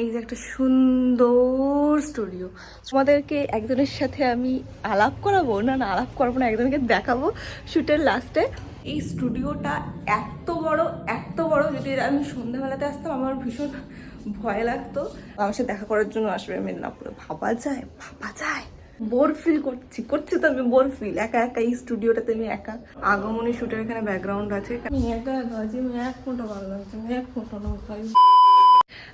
এই যে একটা সুন্দর স্টুডিও তোমাদেরকে একজনের সাথে আমি আলাপ করাবো? না না, আলাপ করাবো না, একজনকে দেখাবো শুটের লাস্টে এই স্টুডিওটা এত বড় এত বড়, যদি আমি সন্ধ্যাবেলাতে আসতাম, আমার ভীষণ ভয় লাগতো। আমার সাথে দেখা করার জন্য আসবে মেদিনীপুরে ভাবা যায় ভাবা যায়। বোর ফিল করছি করছি তো আমি বোর ফিল একা একা এই স্টুডিওটাতে আমি একা। আগমনী শুটের এখানে ব্যাকগ্রাউন্ড আছে। একা একা আছি এক ফোটো ভালো লাগছে আমি এক ফোটো না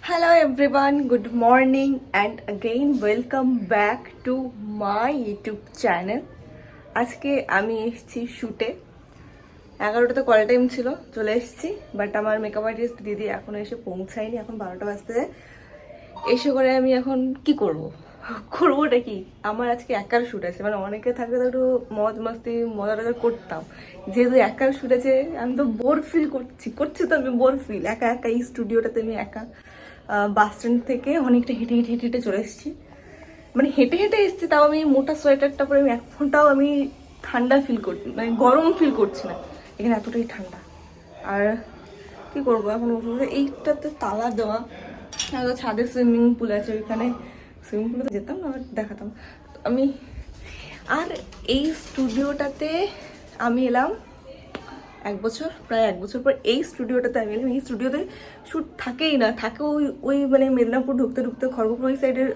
Hello everyone, good morning and again welcome back to my YouTube channel. আজকে আমি এসেছি শুটে এগারোটাতে কল টাইম ছিল চলে এসেছি বাট আমার মেকআপ আর্টিস্ট দিদি এখনও এসে পৌঁছায়নি এখন বারোটা বাজতে। এসে করে আমি এখন কি করব? করবোটা কি? আমার আজকে একার শ্যুট আছে মানে অনেকে থাকলে তো একটু মজ মাস্তি মজা টজা করতাম। যেহেতু একার শ্যুট আছে আমি তো বোর ফিল করছি করছি তো আমি বোর ফিল একা একা এই স্টুডিওটাতে আমি একা। বাস স্ট্যান্ড থেকে অনেকটা হেঁটে হেঁটে হেঁটে হেঁটে চলে এসেছি। মানে হেঁটে হেঁটে এসেছি, তাও আমি মোটা সোয়েটারটা পরে আমি এখনটাও আমি ঠান্ডা ফিল করছি মানে গরম ফিল করছি না। এখানে এতটাই ঠান্ডা। আর কি করব এখন এইটাতে তালা দেওয়া, আর ছাদে সুইমিং পুল আছে ওইখানে। সুইমিং পুলে তো যেতাম না দেখাতাম। আমি আর এই স্টুডিওটাতে আমি এলাম। এক বছর, প্রায় এক বছর পর এই স্টুডিওটাতে আমি এলাম এই স্টুডিওতে শ্যুট থাকেই না, থাকে ওই ওই মানে মেদিনীপুর ঢুকতে ঢুকতে খড়গপুর ওই সাইডের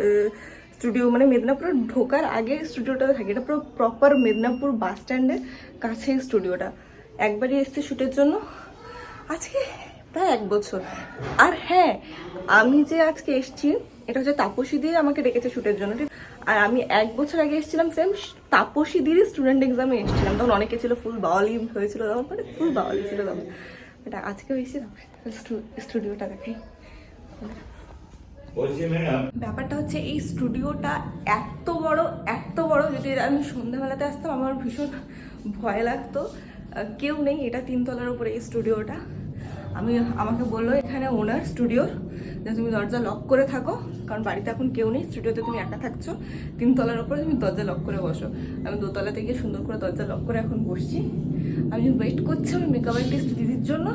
স্টুডিও মানে মেদিনীপুর ঢোকার আগে স্টুডিওটাতে থাকে। এটা পুরো প্রপার মেদিনীপুর বাস স্ট্যান্ডের কাছে স্টুডিওটা একবারই এসছে শ্যুটের জন্য। আজকে প্রায় এক বছর। আর হ্যাঁ আমি যে আজকে এসেছি এটা হচ্ছে তাপসী দিয়ে আমাকে ডেকেছে শ্যুটের জন্য ঠিক আর আমি এক বছর আগে এসেছিলাম সেম তাপসী দিয়ে স্টুডেন্ট এক্সামে এসেছিলাম। তখন অনেকে ছিল ফুল বাওয়ালি হয়েছিল তখন মানে ফুল বাওয়ালি ছিল তখন। এটা আজকেও এসেছি স্টুডিওটা দেখাই ব্যাপারটা হচ্ছে এই স্টুডিওটা এত বড় এত বড় যদি আমি সন্ধ্যাবেলাতে আসতাম আমার ভীষণ ভয় লাগতো। কেউ নেই এটা তিনতলার উপরে এই স্টুডিওটা আমি আমাকে বলল এখানে ওনার স্টুডিওর যে তুমি দরজা লক করে থাকো, কারণ বাড়িতে এখন কেউ নেই স্টুডিওতে তুমি একা থাকছো। তিনতলার ওপরে তুমি দরজা লক করে বসো। আমি দোতলাতে গিয়ে সুন্দর করে দরজা লক করে এখন বসছি। আমি ওয়েট করছি আমি মেকআপ আর্টিস্ট দিদির জন্য।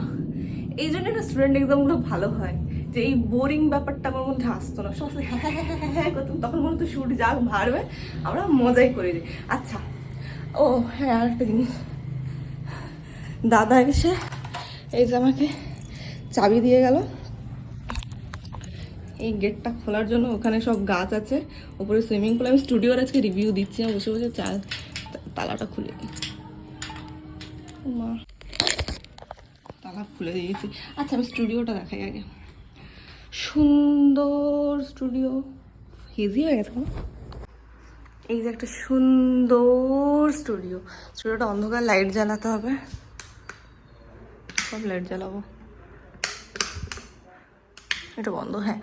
এই জন্য না স্টুডেন্ট এক্সামগুলো ভালো হয়। যে এই বোরিং ব্যাপারটা আমার মধ্যে আসতো না। সব হ্যাঁ হ্যাঁ হ্যাঁ হ্যাঁ হ্যাঁ করতাম। তখন মনে হতো শুট যাক ভারবে আমরা মজাই করে দিই আচ্ছা ও হ্যাঁ আর একটা জিনিস। দাদা এসে এই যে আমাকে চাবি দিয়ে গেল। এই গেটটা খোলার জন্য ওখানে সব গাছ আছে। ওপরে সুইমিং পুল, আমি স্টুডিওর আজকে রিভিউ দিচ্ছি, আমি বসে বসে চা, তালাটা খুলে মা। তালা খুলে দিয়েছি। আচ্ছা আমি স্টুডিওটা দেখাই আগে। সুন্দর স্টুডিও। হেজি হয়ে গেছে? এই যে একটা সুন্দর স্টুডিও। স্টুডিওটা অন্ধকার, লাইট জ্বালাতে হবে। সব লাইট জ্বালাবো। এটা বন্ধ হ্যাঁ।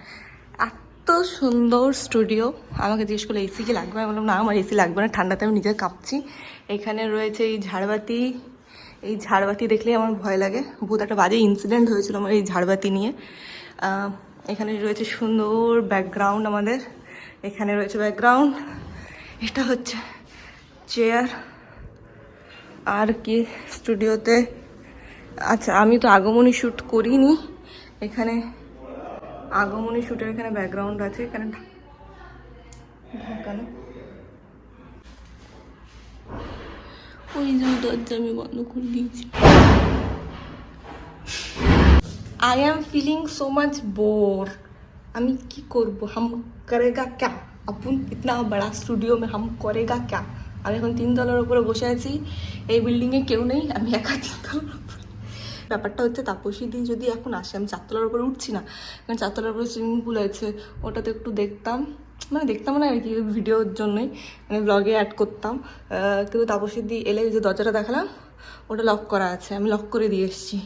এত সুন্দর স্টুডিও। আমাকে জিজ্ঞেস করল, এসি কি লাগবে? আমি বললাম, না, আমার এসি লাগবে না, ঠান্ডাতে আমি নিজে কাঁপছি। এখানে রয়েছে এই ঝাড়বাতি। এই ঝাড়বাতি দেখলেই আমার ভয় লাগে। বহুত একটা বাজে ইনসিডেন্ট হয়েছিল আমার এই ঝাড়বাতি নিয়ে। এখানে রয়েছে সুন্দর ব্যাকগ্রাউন্ড আমাদের। এখানে রয়েছে ব্যাকগ্রাউন্ড এটা হচ্ছে চেয়ার আর কি স্টুডিওতে? আচ্ছা আমি তো আগমনী শ্যুট করিনি। এখানে আগমনী শুটের এখানে ব্যাকগ্রাউন্ড আছে এখানে ঢাকানো। ওই যে দরজা আমি বন্ধ করে দিয়েছি। I am feeling so much bore আমি কি করব? হাম করেগা ক্যা? আপন ইতনা বড়া স্টুডিও মে হাম করেগা ক্যা? আমি এখন তিন তিনতলার উপরে বসে আছি। এই বিল্ডিংয়ে কেউ নেই আমি একা তিনতলার ব্যাপারটা হচ্ছে তাপসী দি যদি এখন আসে, আমি চারতলার উপরে উঠছি না, কারণ চারতলার উপরে সুইমিং পুল আছে, ওটাতে একটু দেখতাম মানে দেখতাম না আর কি ভিডিওর জন্যই মানে ব্লগে অ্যাড করতাম কিন্তু তাপসী দি এলে যে দরজাটা দেখালাম, ওটা লক করা আছে, আমি লক করে দিয়ে এসেছি।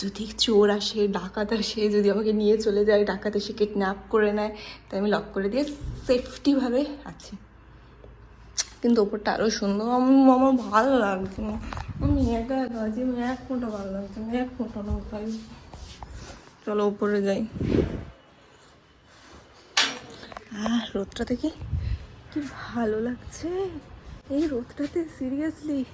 যদি চোর আসে, ডাকাত আসে, যদি আমাকে নিয়ে চলে যায়, ডাকাত এসে কিডন্যাপ করে নেয়, তাই আমি লক করে দিয়ে সেফটিভাবে আছি। কিন্তু ওপরটা আরও সুন্দর। আম- আমার ভালো লাগছে না। আমি একা একা আছি, আমি এক ফোঁটা ভালো লাগছে না, এক ফোঁটা না ভাই চলো উপরে যাই। আহ, রোদটা দেখি। কি ভালো লাগছে। এই রোদটাতে সিরিয়াসলি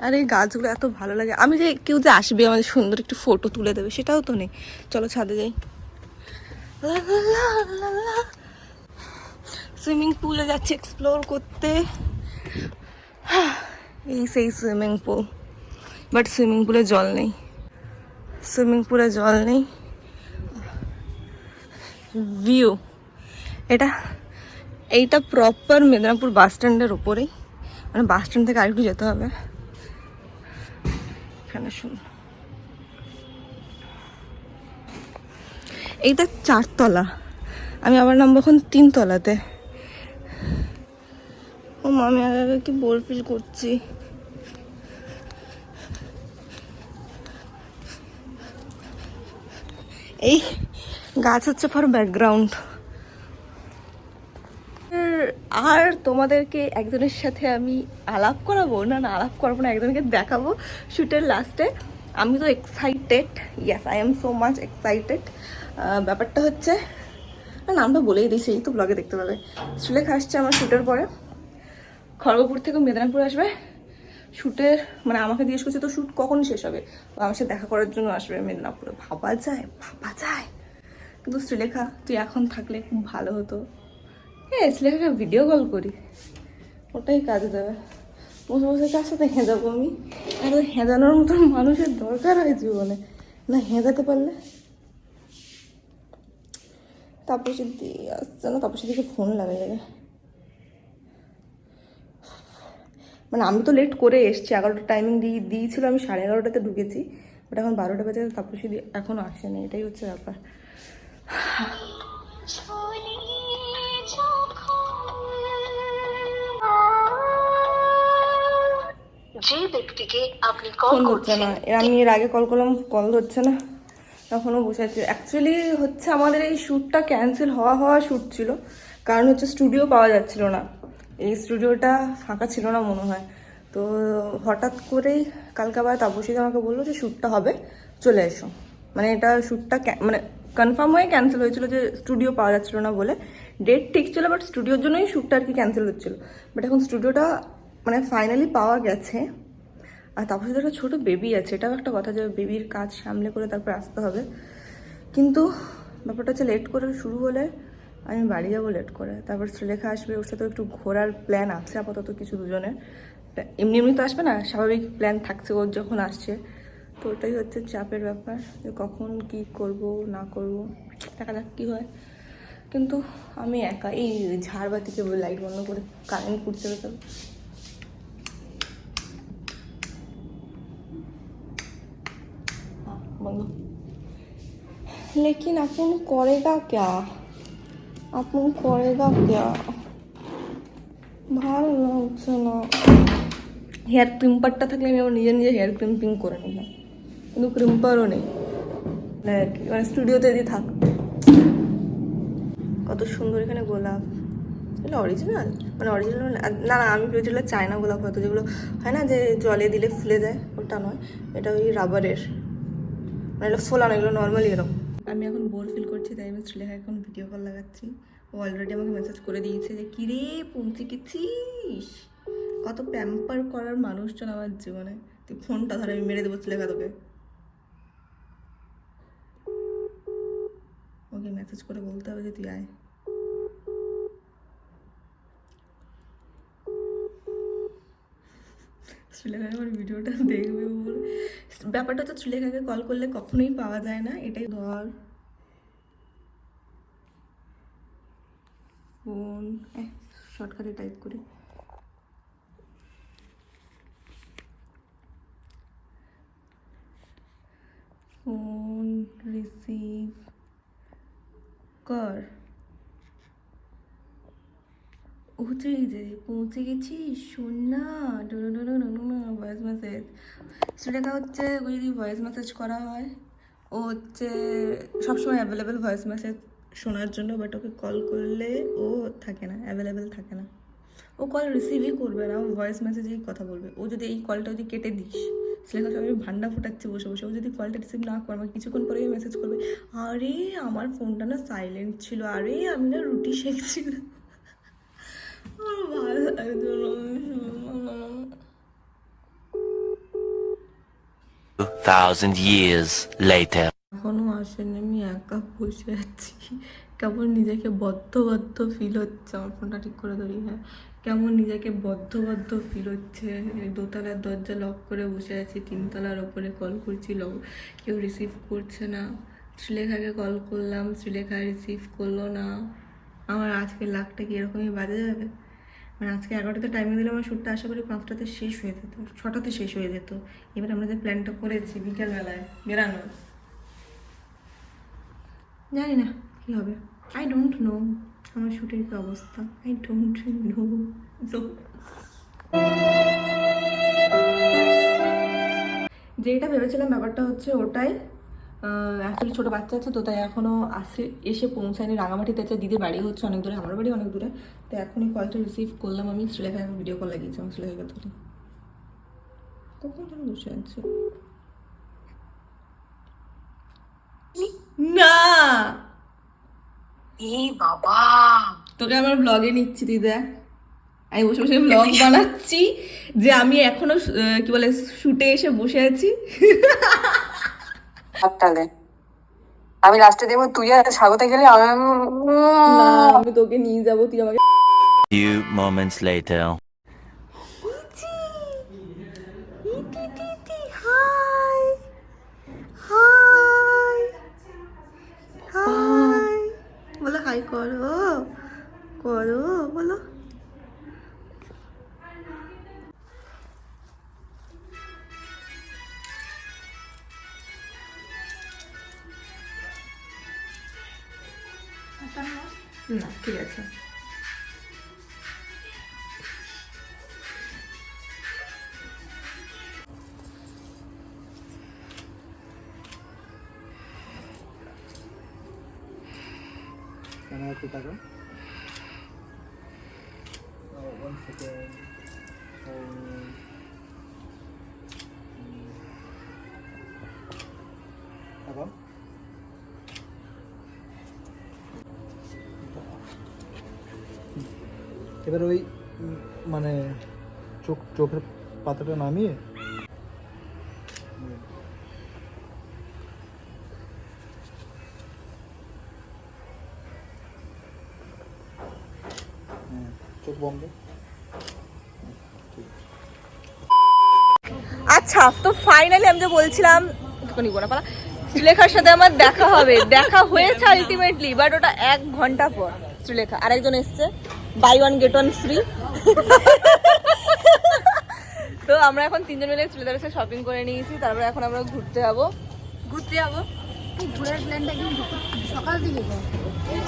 আর, এই গাছগুলো এত ভালো লাগে। আমি যে কেউ যে আসবে আমাদের সুন্দর একটু ফটো তুলে দেবে, সেটাও তো নেই। চলো ছাদে যাই। সুইমিং পুলে যাচ্ছি এক্সপ্লোর করতে। এই সেই সুইমিং পুল। বাট সুইমিং পুলে জল নেই। সুইমিং পুলে জল নেই। ভিউ এটা, এইটা প্রপার মেদিনীপুর বাস স্ট্যান্ডের ওপরেই মানে বাস স্ট্যান্ড থেকে আরেকটু যেতে হবে। এখানে শুন। এইটা চারতলা। আমি আবার নামবো এখন তিনতলাতে। ও মা, আমি আগে আগে কি বোর ফিল করছি। এই গাছ হচ্ছে ফর ব্যাকগ্রাউন্ড আর তোমাদেরকে একজনের সাথে আমি আলাপ করাবো? না না আলাপ করাবো না একজনকে দেখাবো শ্যুটের লাস্টে আমি তো excited yes I am so much excited ব্যাপারটা হচ্ছে নামটা বলেই দিই সেই তো ব্লগে দেখতে পাবে। সুলেখা আসছে আমার শ্যুটের পরে। খড়গপুর থেকে মেদিনীপুর আসবে। শ্যুটের মানে আমাকে জিজ্ঞেস করছে তো শ্যুট কখন শেষ হবে? আমার সাথে দেখা করার জন্য আসবে মেদিনীপুরে। ভাবা যায় ভাবা যায়। কিন্তু শ্রীলেখা, তুই এখন থাকলে খুব ভালো হতো। হ্যাঁ শ্রীলেখাকে ভিডিও কল করি। ওটাই কাজে দেবে। বসে বসে কার সাথে হেঁজাবো আমি? আর ওই হেঁজানোর মতন মানুষের দরকার হয় জীবনে। না হেঁজাতে পারলে? তাপসিদ্ধি আসছে না? তাপসিদ্ধিকে ফোন লাগে লাগে মানে আমি তো লেট করে এসছি এগারোটা টাইমিং দিয়ে দিয়েছিল আমি সাড়ে এগারোটাতে ঢুকেছি বাট এখন বারোটা বাজে তাপসিদ্ধি এখনও আসেনি এটাই হচ্ছে ব্যাপার। যে ব্যক্তিকে আপনি কল ফোন ধরছে করছেন না এর আমি এর আগে কল করলাম কল ধরছে না তখনও বসে আছি। অ্যাকচুয়ালি হচ্ছে আমাদের এই শ্যুটটা ক্যান্সেল হওয়া হওয়া শ্যুট ছিল কারণ হচ্ছে স্টুডিও পাওয়া যাচ্ছিল না। এই স্টুডিওটা ফাঁকা ছিল না মনে হয়। তো হঠাৎ করেই কালকে আবার তাপসীদ আমাকে বলল যে শ্যুটটা হবে, চলে এসো। মানে এটা শ্যুটটা মানে কনফার্ম হয়ে ক্যান্সেল হয়েছিল যে স্টুডিও পাওয়া যাচ্ছিল না বলে। ডেট ঠিক ছিল বাট স্টুডিওর জন্যই শ্যুটটা আর কি ক্যান্সেল হচ্ছিল। বাট এখন স্টুডিওটা মানে ফাইনালি পাওয়া গেছে। আর তারপর একটা ছোটো বেবি আছে, এটাও একটা কথা যে বেবির কাজ সামলে করে তারপর আসতে হবে। কিন্তু ব্যাপারটা হচ্ছে লেট করে শুরু হলে আমি বাড়ি যাবো লেট করে তারপর শ্রীলেখা আসবে ওর সাথে একটু ঘোরার প্ল্যান আছে আপাতত কিছু দুজনের এমনি এমনি তো আসবে না স্বাভাবিক প্ল্যান থাকছে ওর যখন আসছে তো ওটাই হচ্ছে চাপের ব্যাপার যে কখন কি করব না করব দেখা যাক কী হয় কিন্তু আমি একা এই ঝাড়বাতিকে লাইট বন্ধ করে কারেন্ট পুড়ছে তো हाँ, बोलो लेकिन अपन करेगा क्या 아픈 거리가 껴. ভালো লাগছে না। হেয়ার ক্রিম্পারটা থাকলে আমি আমার নিজে নিজে হেয়ার ক্রিম্পিং করে নিলাম। কিন্তু ক্রিম্পারও নেই। আর কি মানে স্টুডিওতে যদি থাক। কত সুন্দর এখানে গোলাপ। এটা অরিজিনাল মানে অরিজিনাল মানে না না, আমি ভেবেছিলাম চায়না গোলাপ হয়তো। যেগুলো হয় না যে জলে দিলে ফুলে যায়, ওটা নয়। এটা ওই রাবারের মানে এগুলো ফোলানো, এগুলো নর্মালি এরকম। আমি এখন বোর ফিল করছি, তাই আমি শ্রীলেখা এখন ভিডিও কল লাগাচ্ছি। ও অলরেডি আমাকে মেসেজ করে দিয়েছে যে, কিরে পৌঁছে গেছিস? কত প্যাম্পার করার মানুষজন আমার জীবনে। তুই ফোনটা ধরে, আমি মেরে দেবো শ্রীলেখা তোকে। ওকে মেসেজ করে বলতে হবে যে, তুই আয়। শ্রীলেখা আমার ভিডিওটা দেখবে ব্যাপারটা তো শ্রীলেখাকে কল করলে কখনোই পাওয়া যায় না, এটাই ধর ফোন শর্টকাটে টাইপ করি। ফোন রিসিভ কর। হচ্ছে এই যে পৌঁছে গেছি, শোন না ভয়েস মেসেজ সেটাকে হচ্ছে যদি ভয়েস মেসেজ করা হয়, ও হচ্ছে সবসময় অ্যাভেলেবেল ভয়েস মেসেজ শোনার জন্য বাট ওকে কল করলে ও থাকে না অ্যাভেলেবেল থাকে না। ও কল রিসিভই করবে না, ও ভয়েস মেসেজেই কথা বলবে। ও যদি এই কলটা যদি কেটে দিস সেটা আমি ভান্ডা ফুটাচ্ছি বসে বসে। ও যদি কলটা রিসিভ না করে, আমাকে কিছুক্ষণ পরেই মেসেজ করবে, আরে, আমার ফোনটা না সাইলেন্ট ছিল। আরে, আমি না রুটি শেখছিলাম। ভালো thousand years later. আসেনি, আমি একা বসে আছি। কেমন নিজেকে বদ্ধ বদ্ধ ফিল হচ্ছে? আমার ফোনটা ঠিক করে ধরি হ্যাঁ। কেমন নিজেকে বদ্ধ বদ্ধ ফিল হচ্ছে দোতলার দরজা লক করে বসে আছি, তিনতলার ওপরে কল করছি লক কেউ রিসিভ করছে না। শ্রীলেখাকে কল করলাম, শ্রীলেখা রিসিভ করল না। আমার আজকের লাখটা কি এরকমই বাজে যাবে? মানে আজকে এগারোটাতে টাইমিং দিলে আমার শ্যুটটা আশা করি পাঁচটাতে শেষ হয়ে যেত, ছটাতে শেষ হয়ে যেত। এবার আমরা যে প্ল্যানটা করেছি বিকেলবেলায় বেরানোর জানি না, কী হবে? আই ডোন্ট নো আমার শ্যুটের কী অবস্থা? আই ডোন্ট নো যেটা ভেবেছিলাম ব্যাপারটা হচ্ছে ওটাই। অ্যাকচুয়ালি ছোটো বাচ্চা আছে তো, তাই এখনও আসে, এসে পৌঁছায়নি রাঙামাটিতে। আছে দিদির বাড়ি হচ্ছে অনেক দূরে, আমার বাড়ি অনেক দূরে। তো এখনই কলটা রিসিভ করলাম আমি শ্রীলেখাকে ভিডিও কল লাগিয়েছি আমার শ্রীলেখাকে ধরে। কখন ধরে বসে আছে। না! এ বাবা। তোকে আমার ব্লগে নিচ্ছি তুই দেখ। আমি বসে বসে ব্লগ বানাচ্ছি যে আমি এখনও কি বলে শুটে এসে বসে আছি। তাহলে আমি লাস্টে দেবো তুই আর স্বাগতে গেলে আমি আমি তোকে নিয়ে যাব তুই আমাকে Few moments later. না ঠিক আছে ক্যামেরা একটু তাকাও ওয়ান সেকেন্ড এবার ওই মানে চোখ, চোখের পাতাটা নামিয়ে আচ্ছা তো ফাইনালি আমি যে বলছিলাম, একটুখানি গোনা শ্রীলেখার সাথে আমার দেখা হবে। দেখা হয়েছে আলটিমেটলি বাট ওটা এক ঘণ্টা পর, শ্রীলেখা। আরেকজন এসছে। Buy one get one free. তো আমরা এখন তিনজন মিলে সাথে শপিং করে নিয়েছি তারপরে এখন আমরা ঘুরতে যাব। ঘুরতে যাব।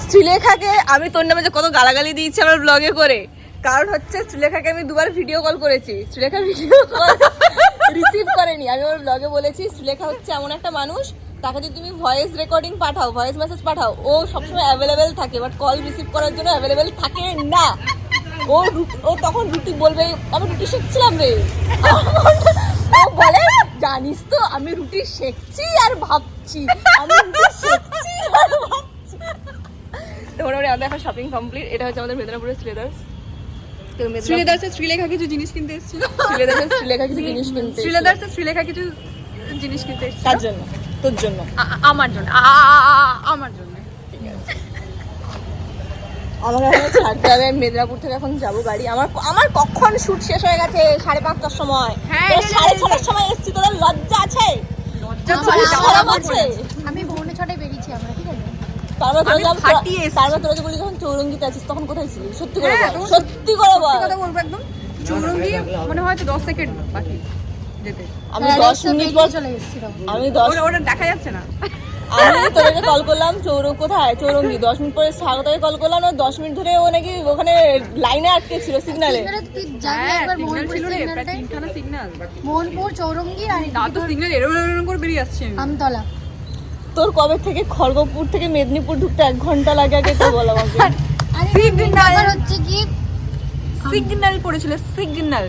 শ্রীলেখাকে আমি তোর নামে যে কত গালাগালি দিয়েছি আমার ব্লগে করে। কারণ হচ্ছে শ্রীলেখাকে আমি দুবার ভিডিও কল করেছি। শ্রীলেখা ভিডিও কল রিসিভ করেনি। আমি ওর ব্লগে বলেছি শ্রীলেখা হচ্ছে এমন একটা মানুষ তাকে যদি তুমি ভয়েস রেকর্ডিং পাঠাও ভয়েস মেসেজ পাঠাও ও সবসময় অ্যাভেলেবেল থাকে বাট কল রিসিভ করার জন্য অ্যাভেলেবেল থাকে না। ও রুটি- ও তখন রুটি বলবে আমি রুটি শিখছিলাম রে। ও বলে জানিস তো আমি রুটি শেখছি আর ভাবছি আমি রুটি শেখছি আর ভাবছি। তো মোটামুটি আমাদের এখন শপিং কমপ্লিট এটা হচ্ছে আমাদের মেদিনীপুরের শ্রীলেদার্স শ্রীলেদার্সে শ্রীলেখা কিছু জিনিস কিনতে এসেছিল। শ্রীলেদার্সের শ্রীলেখা কিছু জিনিস কিনতে শ্রীলেখা কিছু জিনিস কিনতে এসেছিল। তার জন্য। তোর জন্য। আমার জন্য। আমার জন্য। এখন ছাড়তে হবে মেদিনীপুর থেকে এখন যাব গাড়ি। আমার আমার কখন শুট শেষ হয়ে গেছে? সাড়ে পাঁচটার সময়। হ্যাঁ, হ্যাঁ, সাড়ে হ্যাঁ, ছটার সময় এসছি তোদের লজ্জা আছে? লজ্জা খারাপ আছে? আমি পৌনে ছটায় বেরিয়েছি আমরা ঠিক আছে? তারপর তোরা বলি যখন চৌরঙ্গিতে আছিস তখন কোথায় ছিলিস? সত্যি করে হ্যাঁ, সত্যি করে বল। কথা বলব একদম। চৌরঙ্গি মনে হয় তো দশ সেকেন্ড বাকি যেতে। আমি হ্যাঁ, দশ রাস্তা মিনিট পর চলে এসেছিলাম আমি দশ ওটা ওটা দেখা যাচ্ছে না। আমি তোদেরকে কল করলাম চৌরঙ্গ কোথায়? চৌরঙ্গি দশ মিনিট পরে স্বাগতকে কল করলাম ও দশ মিনিট ধরে ও নাকি ওখানে লাইনে আটকে ছিল সিগনালে সিগনালে হ্যাঁ মোহনপুর চৌরঙ্গি আর করে বেরিয়ে আসছে। আমতলা। তোর কবে থেকে খড়গপুর থেকে মেদিনীপুর ঢুকতে এক ঘণ্টা লাগে আগে তো বল আমাকে। আরে সিগন্যাল। হচ্ছে কি সিগন্যাল পড়েছিল সিগন্যাল